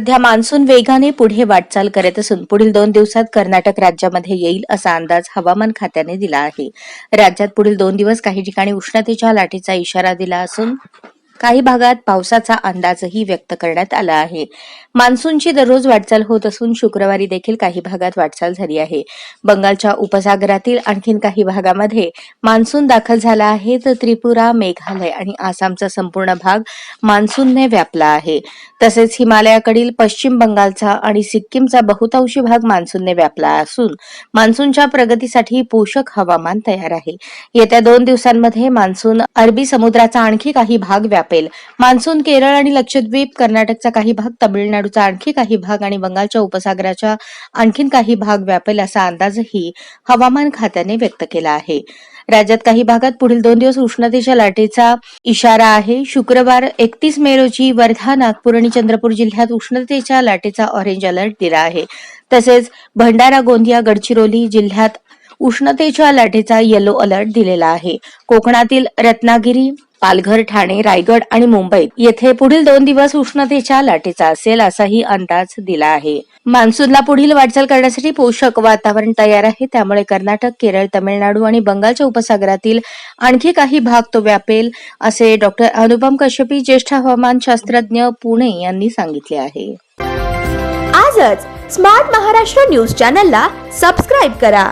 सध्या मान्सून वेगाने पुढे वाटचाल करत असून पुढील दोन दिवसात कर्नाटक राज्यामध्ये येईल असा अंदाज हवामान खात्याने दिला आहे. राज्यात पुढील दोन दिवस काही ठिकाणी उष्णतेच्या लाटेचा इशारा दिला असून काही भागात पावसाचा अंदाजही व्यक्त करण्यात आला आहे. मान्सूनची दररोज वाटचाल होत असून शुक्रवारी देखील काही भागात वाटचाल झाली आहे. बंगालच्या उपसागरातील आणखीन काही भागामध्ये मान्सून दाखल झाला आहे तर त्रिपुरा मेघालय आणि आसामचा संपूर्ण भाग मान्सूनने व्यापला आहे. तसेच हिमालयाकडील पश्चिम बंगालचा आणि सिक्कीमचा बहुतांशी भाग मान्सूनने व्यापला असून मान्सूनच्या प्रगतीसाठी पोषक हवामान तयार आहे. येत्या दोन दिवसांमध्ये मान्सून अरबी समुद्राचा आणखी काही भाग व्याप व्यापेल मान्सून केरळ आणि लक्षद्वीप कर्नाटकचा काही भाग तामिळनाडूचा आणखी काही भाग आणि बंगालच्या उपसागराच्या आणखीन काही भाग व्यापेल असा अंदाजही हवामान खात्याने व्यक्त केला आहे. राज्यात काही भागात पुढील दोन दिवस उष्णतेच्या लाटेचा इशारा आहे. शुक्रवार एकतीस मे रोजी वर्धा नागपूर आणि चंद्रपूर जिल्ह्यात उष्णतेच्या लाटेचा ऑरेंज अलर्ट दिला आहे. तसेच भंडारा गोंदिया गडचिरोली जिल्ह्यात उष्णतेच्या लाटेचा येलो अलर्ट दिलेला आहे. कोकणातील रत्नागिरी पालघर ठाणे रायगड आणि मुंबईत येथे पुढील दोन दिवस उष्णतेच्या लाटेचा असेल असाही अंदाज दिला आहे. मान्सूनला पुढील वाटचाल करण्यासाठी पोषक वातावरण तयार आहे. त्यामुळे कर्नाटक केरळ तमिळनाडू आणि बंगालच्या उपसागरातील आणखी काही भाग तो व्यापेल असे डॉक्टर अनुपम कश्यपी ज्येष्ठ हवामान शास्त्रज्ञ पुणे यांनी सांगितले आहे. आजच स्मार्ट महाराष्ट्र न्यूज चॅनलला सबस्क्राईब करा.